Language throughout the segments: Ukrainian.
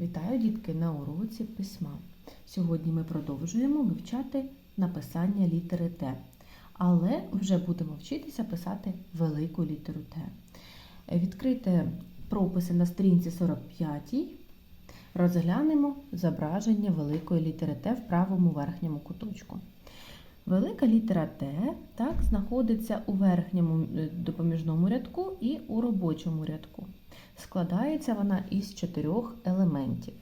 Вітаю дітки на уроці письма. Сьогодні ми продовжуємо вивчати написання літери Т, але вже будемо вчитися писати велику літеру Т. Відкрийте прописи на сторінці 45. Розглянемо зображення великої літери Т в правому верхньому куточку. Велика літера Т так, знаходиться у верхньому е, допоміжному рядку і у робочому рядку. Складається вона із чотирьох елементів.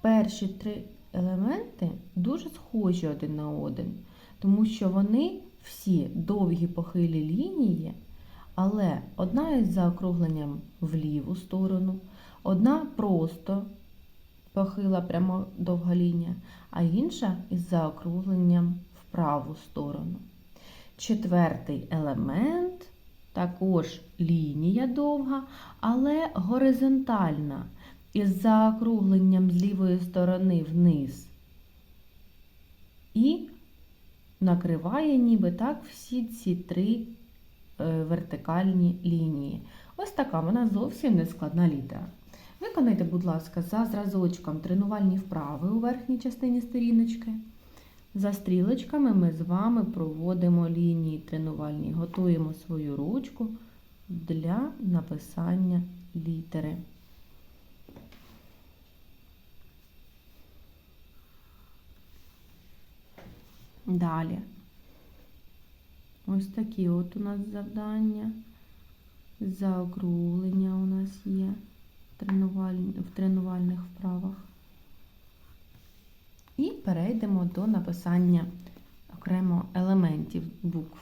Перші три елементи дуже схожі один на один, тому що вони всі довгі похилі лінії, але одна із заокругленням в ліву сторону, одна просто похила прямо довга лінія, а інша із заокругленням в праву сторону. Четвертий елемент також лінія довга, але горизонтальна із заокругленням з лівої сторони вниз. І накриває ніби так всі ці три е, вертикальні лінії. Ось така вона зовсім не складна літера. Виконайте, будь ласка, за зразочком тренувальні вправи у верхній частині сторіночки. За стрілочками ми з вами проводимо лінії тренувальні, готуємо свою ручку для написання літери. Далі. Ось такі от у нас завдання. Заокруглення у нас є в тренувальних вправах. І перейдемо до написання окремо елементів букв.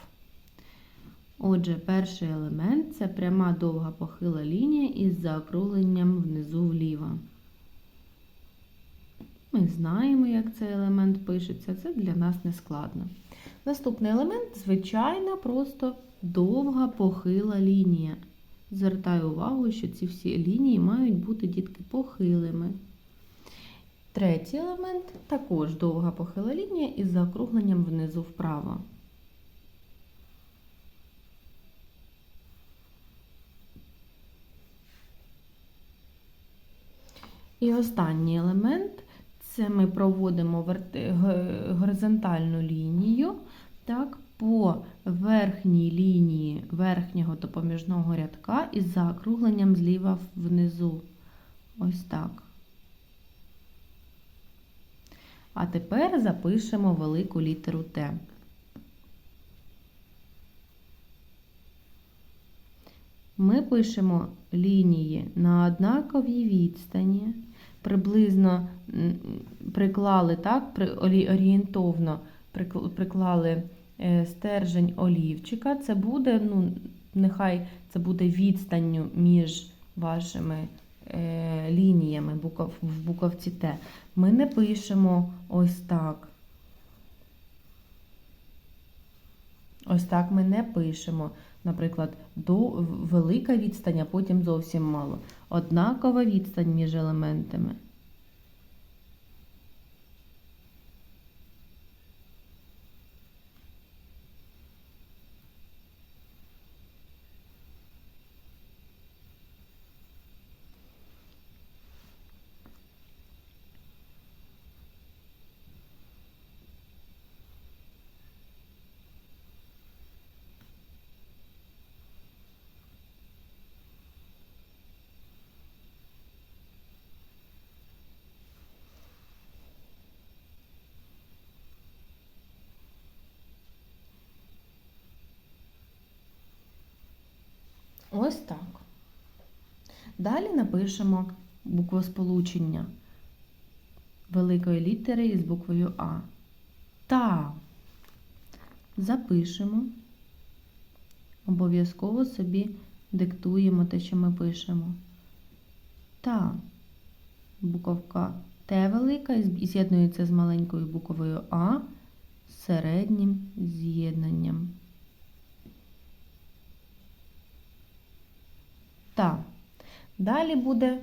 Отже, перший елемент це пряма довга похила лінія із заокругленням внизу вліво. Ми знаємо, як цей елемент пишеться, це для нас не складно. Наступний елемент, звичайна, просто довга похила лінія. Звертаю увагу, що ці всі лінії мають бути дітки похилими. Третій елемент також довга похила лінія із заокругленням внизу вправо. І останній елемент це ми проводимо горизонтальну лінію так, по верхній лінії верхнього допоміжного рядка із заокругленням зліва внизу. Ось так. А тепер запишемо велику літеру Т. Ми пишемо лінії на однаковій відстані, приблизно приклали так, орієнтовно приклали е, стержень олівчика. Це буде, ну, нехай це буде відстанню між вашими лініями в буковці Т. Ми не пишемо ось так. Ось так ми не пишемо. Наприклад, до велика відстань, а потім зовсім мало. Однакова відстань між елементами. Ось так. Далі напишемо буквосполучення великої літери із буквою А. Та запишемо. Обов'язково собі диктуємо те, що ми пишемо. Та буковка Т велика з'єднується з маленькою буквою А середнім з'єднанням. Далі буде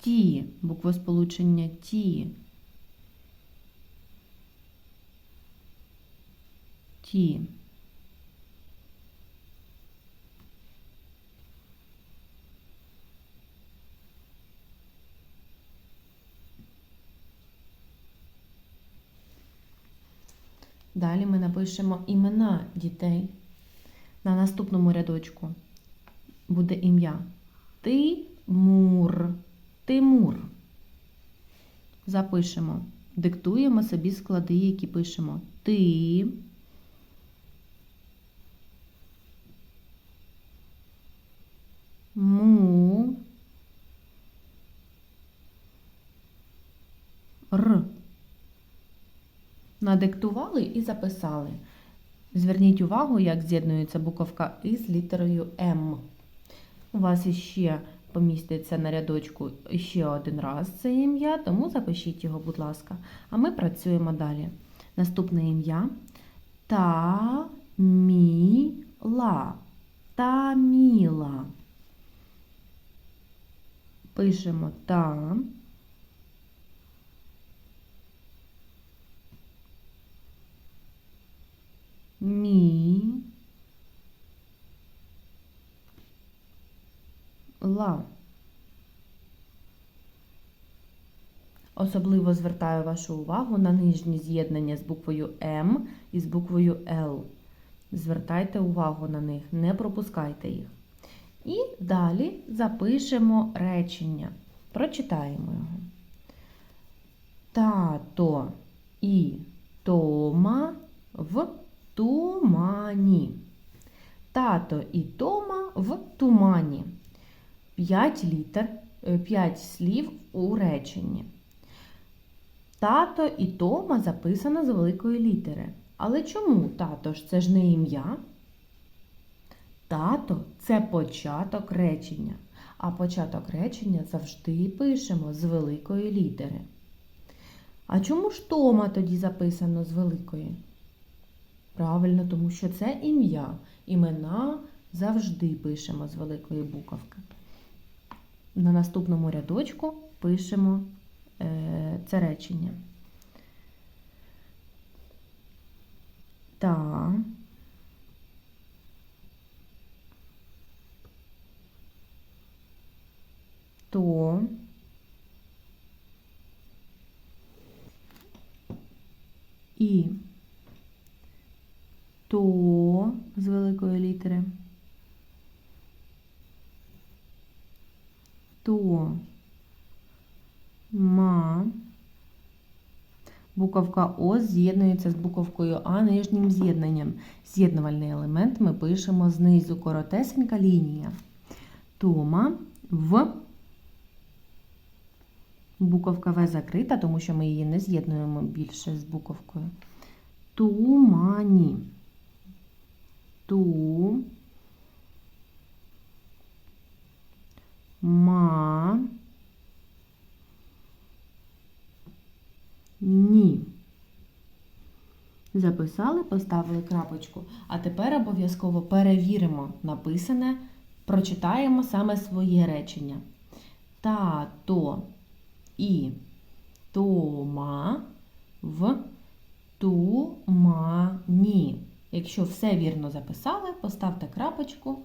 ті, буквосполучення ті. Ті. Далі ми напишемо імена дітей. На наступному рядочку буде ім'я ти, Тимур. Тимур. Запишемо. Диктуємо собі склади, які пишемо. Ти. Му. Р. Надиктували і записали. Зверніть увагу, як з'єднується буковка І з літерою М. У вас іще поміститься на рядочку ще один раз це ім'я, тому запишіть його, будь ласка. А ми працюємо далі. Наступне ім'я Таміла. Таміла. Пишемо та. Мі. Ла. Особливо звертаю вашу увагу на нижні з'єднання з буквою М і з буквою Л. Звертайте увагу на них, не пропускайте їх. І далі запишемо речення. Прочитаємо його. Тато і Тома в тумані. Тато і Тома в тумані. П'ять літер, е, п'ять слів у реченні. Тато і Тома записано з великої літери. Але чому тато ж це ж не ім'я? Тато це початок речення. А початок речення завжди пишемо з великої літери. А чому ж Тома тоді записано з великої? Правильно, тому що це ім'я. Імена завжди пишемо з великої буковки. На наступному рядочку пишемо е, це речення. Та. То. І. То з великої літери. То. Ма. Буковка О з'єднується з буковкою А нижнім з'єднанням. З'єднувальний елемент ми пишемо знизу коротесенька лінія. Тома в буковка В закрита, тому що ми її не з'єднуємо більше з буковкою. Тумані. Ту. Ма. Ні. Записали, поставили крапочку. А тепер обов'язково перевіримо написане, прочитаємо саме своє речення. Тато і Тома в тумані. Якщо все вірно записали, поставте крапочку